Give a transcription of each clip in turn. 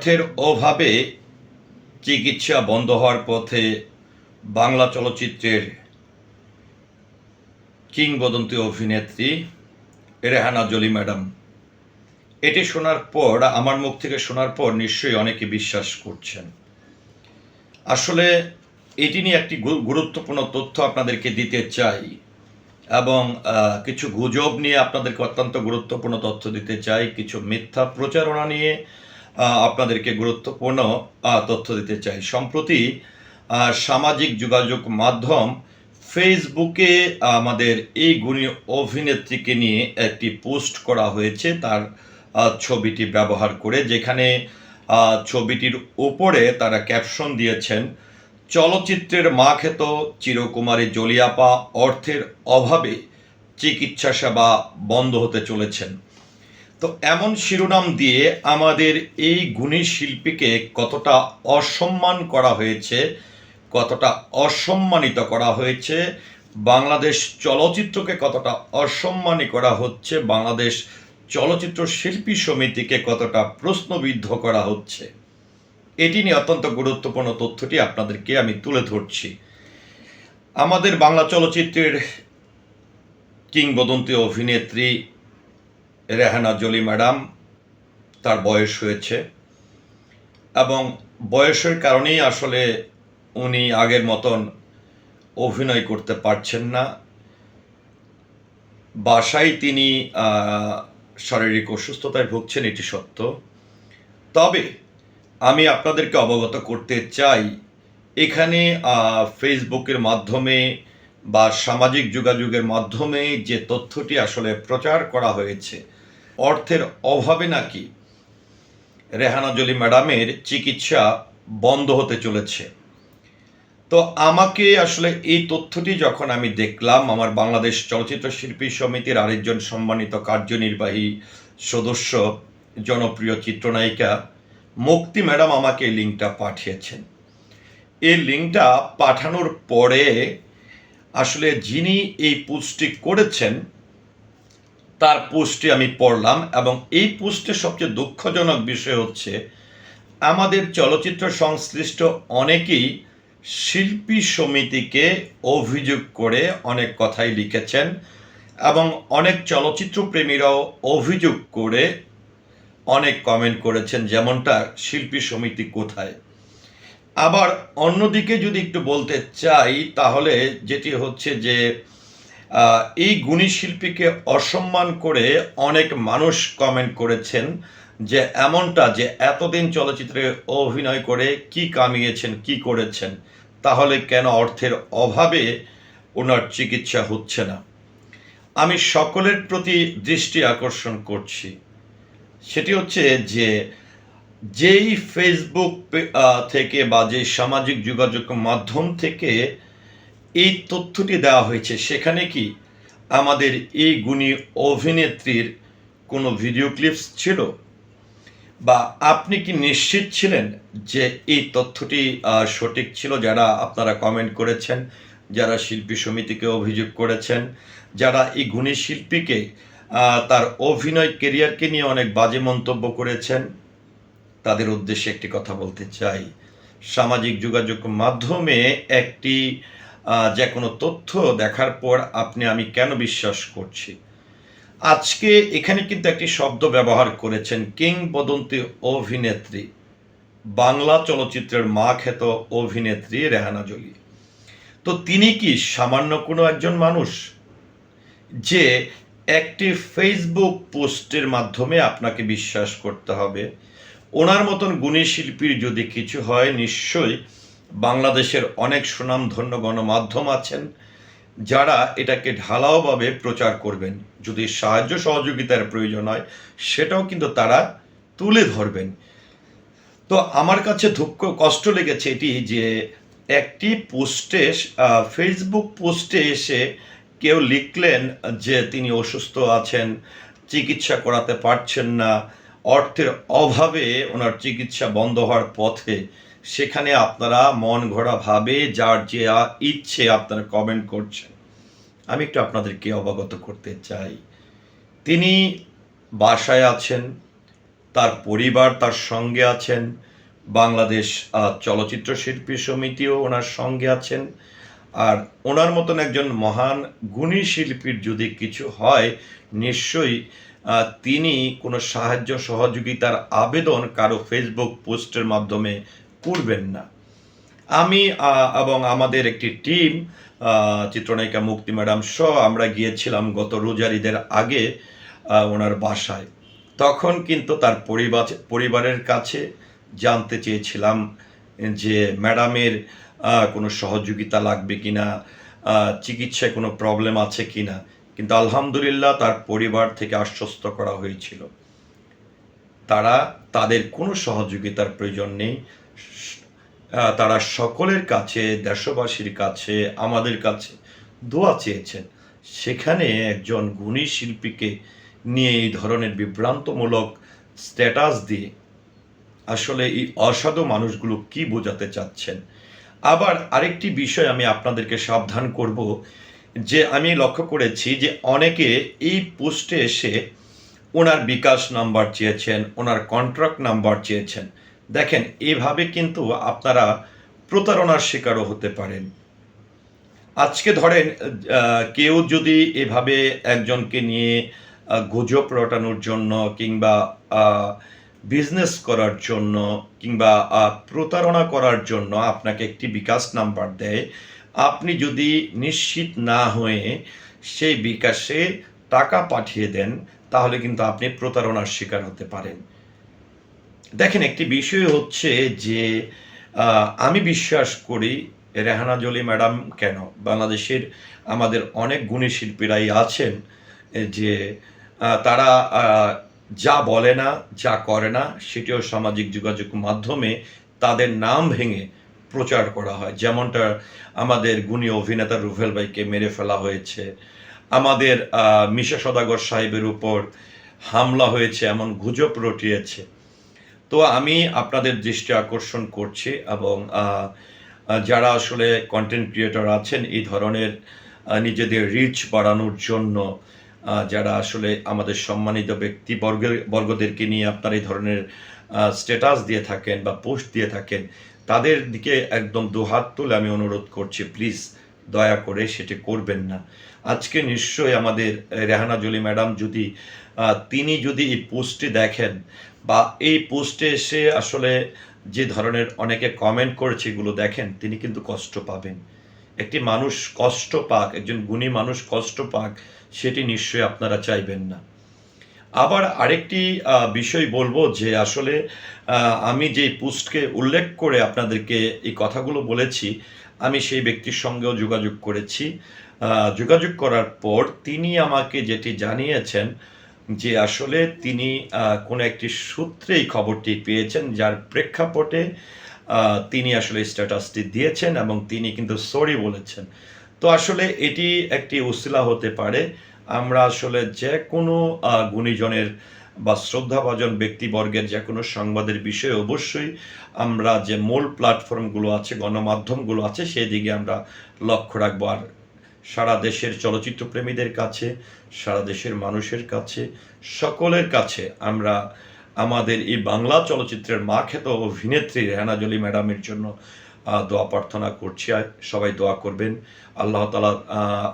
অর্থের অভাবে চিকিৎসা বন্ধ হওয়ার পথে বাংলা চলচ্চিত্রের কিংবদন্তি অভিনেত্রী রেহানা জলি ম্যাডাম। এটি শোনার পর, আমার মুখ থেকে শোনার পর নিশ্চয়ই অনেকে বিশ্বাস করছেন। আসলে এটি নিয়ে একটি গুরুত্বপূর্ণ তথ্য আপনাদেরকে দিতে চাই এবং কিছু গুজব নিয়ে আপনাদেরকে অত্যন্ত গুরুত্বপূর্ণ তথ্য দিতে চাই, কিছু মিথ্যা প্রচারণা নিয়ে আপনাদেরকে গুরুত্বপূর্ণ তথ্য দিতে চাই। সম্প্রতি সামাজিক যোগাযোগ মাধ্যম ফেসবুকে আমাদের এই গুণী অভিনেত্রীকে নিয়ে একটি পোস্ট করা হয়েছে। তার ছবিটি ব্যবহার করে, যেখানে ছবিটির উপরে তারা ক্যাপশন দিয়েছেন, চলচ্চিত্রের মা খেত চিরকুমারী জলিয়াপা অর্থের অভাবে চিকিৎসা সেবা বন্ধ হতে চলেছেন। তো এমন শিরোনাম দিয়ে আমাদের এই গুণী শিল্পীকে কতটা অসম্মান করা হয়েছে, কতটা অসম্মানিত করা হয়েছে, বাংলাদেশ চলচ্চিত্রকে কতটা অসম্মানী করা হচ্ছে, বাংলাদেশ চলচ্চিত্র শিল্পী সমিতিকে কতটা প্রশ্নবিদ্ধ করা হচ্ছে, এটি নিয়ে অত্যন্ত গুরুত্বপূর্ণ তথ্যটি আপনাদেরকে আমি তুলে ধরছি। আমাদের বাংলা চলচ্চিত্রের কিংবদন্তি অভিনেত্রী রেহানা জলি ম্যাডাম, তার বয়স হয়েছে। এবং বয়সের কারণেই আসলে উনি আগের মতন অভিনয় করতে পারছেন না। বাসায় তিনি শারীরিক অসুস্থতায় ভুগছেন, এটি সত্য। তবে আমি আপনাদেরকে অবগত করতে চাই, এখানে ফেসবুকের মাধ্যমে বা সামাজিক যোগাযোগের মাধ্যমে যে তথ্যটি আসলে প্রচার করা হয়েছে অর্থের অভাবে নাকি রেহানা জলি ম্যাডামের চিকিৎসা বন্ধ হতে চলেছে। তো আমাকে আসলে এই তথ্যটি যখন আমি দেখলাম, আমার বাংলাদেশ চলচ্চিত্র শিল্পী সমিতির আরেকজন সম্মানিত কার্যনির্বাহী সদস্য, জনপ্রিয় চিত্রনায়িকা মুক্তি ম্যাডাম আমাকে এই লিঙ্কটা পাঠিয়েছেন। এই লিঙ্কটা পাঠানোর পরে আসলে যিনি এই পোস্টটি করেছেন তার পোস্টে আমি পড়লাম এবং এই পোস্টের সবচেয়ে দুঃখজনক বিষয় হচ্ছে, আমাদের চলচ্চিত্র সংশ্লিষ্ট অনেকেই শিল্পী সমিতিকে অভিযোগ করে অনেক কথাই লিখেছেন এবং অনেক চলচ্চিত্র প্রেমীরাও অভিযোগ করে অনেক কমেন্ট করেছেন, যেমনটা শিল্পী সমিতি কোথায়। আবার অন্যদিকে যদি একটু বলতে চাই, তাহলে যেটি হচ্ছে যে এই গুণী শিল্পীকে অসম্মান করে অনেক মানুষ কমেন্ট করেছেন যে এমনটা যে এতদিন চলচ্চিত্রে অভিনয় করে কি কামিয়েছেন, কি করেছেন, তাহলে কেন অর্থের অভাবে ওনার চিকিৎসা হচ্ছে না? আমি সকলের প্রতি দৃষ্টি আকর্ষণ করছি। সেটি হচ্ছে যে যেই ফেসবুক থেকে বা যে সামাজিক যোগাযোগ মাধ্যম থেকে এই তথ্যটি দেওয়া হয়েছে। সেখানে কি আমাদের এই গুণী অভিনেত্রীর কোনো ভিডিও ক্লিপস ছিল? বা আপনি কি নিশ্চিত ছিলেন যে এই তথ্যটি সঠিক ছিল যারা আপনারা কমেন্ট করেছেন, যারা শিল্পী সমিতিকে অভিযোগ করেছেন, যারা এই গুণী শিল্পীকে তার অভিনয় কেরিয়ারকে নিয়ে অনেক বাজে মন্তব্য করেছেন? তাদের উদ্দেশ্যে একটি কথা বলতে চাই। সামাজিক যোগাযোগ মাধ্যমে একটি যে কোনো তথ্য দেখার পর আপনি আমি কেন বিশ্বাস করছি? আজকে এখানে কিন্তু একটি শব্দ ব্যবহার করেছেন কিংবদন্তি অভিনেত্রী। বাংলা চলচ্চিত্রের মা খ্যাত অভিনেত্রী রেহানা জলি। তো তিনি কি সামান্য কোনো একজন মানুষ? যে একটি ফেসবুক পোস্টের মাধ্যমে আপনাকে বিশ্বাস করতে হবে। ওনার মতন গুণী শিল্পীর যদি কিছু হয়, নিশ্চয়ই বাংলাদেশের অনেক সুনামধন্য গণমাধ্যম আছেন, যারা এটাকে ঢালাওভাবে প্রচার করবেন। যদি সাহায্য সহযোগিতার প্রয়োজন হয়, সেটাও কিন্তু তারা তুলে ধরবেন। তো আমার কাছে দুঃখ, কষ্ট লেগেছে এটি যে একটি পোস্টে ফেসবুক পোস্টে এসে কেউ লিখলেন যে তিনি অসুস্থ আছেন, চিকিৎসা করাতে পারছেন না, অর্থের অভাবে ওনার চিকিৎসা বন্ধ হওয়ার পথে সেখানে আপনারা মন ঘোরা ভাবে যার যে ইচ্ছে আপনারা কমেন্ট করছেন। আমি একটু আপনাদেরকে অবগত করতে চাই। তিনি বাসায় আছেন, তার পরিবার তার সঙ্গে আছেন, বাংলাদেশ চলচ্চিত্র শিল্পী সমিতিও ওনার সঙ্গে আছেন। আর ওনার মতন একজন মহান গুণী শিল্পীর যদি কিছু হয়, নিশ্চয়ই তিনি কোনো সাহায্য সহযোগিতার আবেদন কারও ফেসবুক পোস্টের মাধ্যমে করবেন না। আমি এবং আমাদের একটি টিম চিত্রনায়িকা মুক্তি ম্যাডাম সহ আমরা গিয়েছিলাম গত রোজার ঈদের আগে ওনার বাসায়। তখন কিন্তু তার পরিবার, পরিবারের কাছে জানতে চেয়েছিলাম যে ম্যাডামের কোনো সহযোগিতা লাগবে কি না চিকিৎসায় কোনো প্রবলেম আছে কি না কিন্তু আলহামদুলিল্লাহ তার পরিবার থেকে আশ্বস্ত করা হয়েছিল। তারা তাদের কোনো সহযোগিতার প্রয়োজন নেই। তারা সকলের কাছে, দেশবাসীর কাছে, আমাদের কাছে দোয়া চেয়েছেন। সেখানে একজন গুণী শিল্পীকে নিয়ে এই ধরনের বিভ্রান্তমূলক স্ট্যাটাস দিয়ে আসলে এই অসাধু মানুষগুলো কি বোঝাতে চাচ্ছেন? আবার আরেকটি বিষয় আমি আপনাদেরকে সাবধান করব, যে আমি লক্ষ্য করেছি যে অনেকে এই পোস্টে এসে ওনার বিকাশ নাম্বার চেয়েছেন, ওনার কন্ট্রাক্ট নাম্বার চেয়েছেন। দেখেন, এভাবে কিন্তু আপনারা প্রতারণার শিকারও হতে পারেন। আজকে ধরেন কেউ যদি এভাবে একজনকে নিয়ে গুজব রটানোর জন্য কিংবা বিজনেস করার জন্য কিংবা প্রতারণা করার জন্য আপনাকে একটি বিকাশ নাম্বার দেয়। আপনি যদি নিশ্চিত না হয়ে সেই বিকাশে টাকা পাঠিয়ে দেন, তাহলে কিন্তু আপনি প্রতারণার শিকার হতে পারেন। দেখেন, একটি বিষয় হচ্ছে যে আমি বিশ্বাস করি রেহানা জলি ম্যাডাম কেন? বাংলাদেশের আমাদের অনেক গুণী শিল্পীরাই আছেন যে তারা যা বলে না, যা করে না, সেটিও সামাজিক যোগাযোগ মাধ্যমে তাদের নাম ভেঙে প্রচার করা হয়। যেমনটা আমাদের গুণী অভিনেতা রুফেল ভাইকে মেরে ফেলা হয়েছে, আমাদের মিশা সদাগর সাহেবের উপর হামলা হয়েছে, এমন গুজব রটিয়েছে। তো আমি আপনাদের দৃষ্টি আকর্ষণ করছি এবং যারা আসলে কন্টেন্ট ক্রিয়েটর আছেন, এই ধরনের নিজেদের রিচ বাড়ানোর জন্য যারা আসলে আমাদের সম্মানিত ব্যক্তি বর্গের বর্গদেরকে নিয়ে আপনার এই ধরনের স্ট্যাটাস দিয়ে থাকেন বা পোস্ট দিয়ে থাকেন, তাদের দিকে একদম দুহাত তুলে আমি অনুরোধ করছি প্লিজ দয়া করে সেটি করবেন না। আজকে নিশ্চয়ই আমাদের, রেহানা জলি ম্যাডাম যদি তিনি যদি এই পোস্টটি দেখেন বা এই পোস্টে এসে আসলে যে ধরনের অনেকে কমেন্ট করেছে এগুলো দেখেন, তিনি কিন্তু কষ্ট পাবেন। একটি মানুষ কষ্ট পাক, একজন গুণী মানুষ কষ্ট পাক, সেটি নিশ্চয়ই আপনারা চাইবেন না। আবার আরেকটি বিষয় বলব যে আসলে আমি যে পোস্টকে উল্লেখ করে আপনাদেরকে এই কথাগুলো বলেছি, আমি সেই ব্যক্তির সঙ্গেও যোগাযোগ করেছি। যোগাযোগ করার পর তিনি আমাকে যেটি জানিয়েছেন যে আসলে তিনি কোনো একটি সূত্রে এই খবরটি পেয়েছেন যার প্রেক্ষাপটে তিনি আসলে স্ট্যাটাসটি দিয়েছেন এবং তিনি কিন্তু সরি বলেছেন। তো আসলে এটি একটি উসিলা হতে পারে। আমরা আসলে যে কোনো গুণীজনের বা শ্রদ্ধাভাজন ব্যক্তিবর্গের যে কোনো সংবাদের বিষয়ে অবশ্যই আমরা যে মূল প্ল্যাটফর্মগুলো আছে, গণমাধ্যমগুলো আছে, সেই দিকে আমরা লক্ষ্য রাখব। আর সারা দেশের চলচ্চিত্র প্রেমীদের কাছে, সারা দেশের মানুষের কাছে, সকলের কাছে আমরা আমাদের এই বাংলা চলচ্চিত্রের মা খ্যাত অভিনেত্রী রেহানা জলি ম্যাডামের জন্য দোয়া প্রার্থনা করছি। সবাই দোয়া করবেন। আল্লাহ তালা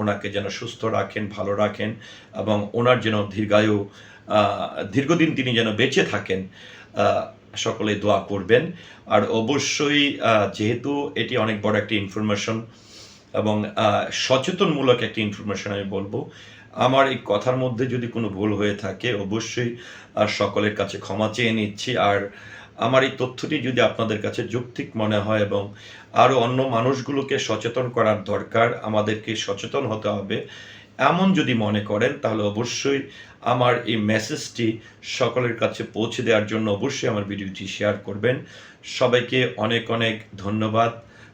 ওনাকে যেন সুস্থ রাখেন, ভালো রাখেন এবং ওনার যেন দীর্ঘায়ু দীর্ঘদিন তিনি যেন বেঁচে থাকেন সকলে দোয়া করবেন। আর অবশ্যই যেহেতু এটি অনেক বড় একটি ইনফরমেশন এবং সচেতনমূলক একটি ইনফরমেশন আমি বলব। আমার এই কথার মধ্যে যদি কোনো ভুল হয়ে থাকে অবশ্যই আহ, সকলের কাছে ক্ষমা চেয়ে নিচ্ছি। আর আমার এই তথ্যটি যদি আপনাদের কাছে যৌক্তিক মনে হয় এবং আরও অন্য মানুষগুলোকে সচেতন করার দরকার আমাদেরকে সচেতন হতে হবে এমন যদি মনে করেন তাহলে অবশ্যই আমার এই মেসেজটি সকলের কাছে পৌঁছে দেওয়ার জন্য অবশ্যই আমার ভিডিওটি শেয়ার করবেন। সবাইকে অনেক অনেক ধন্যবাদ।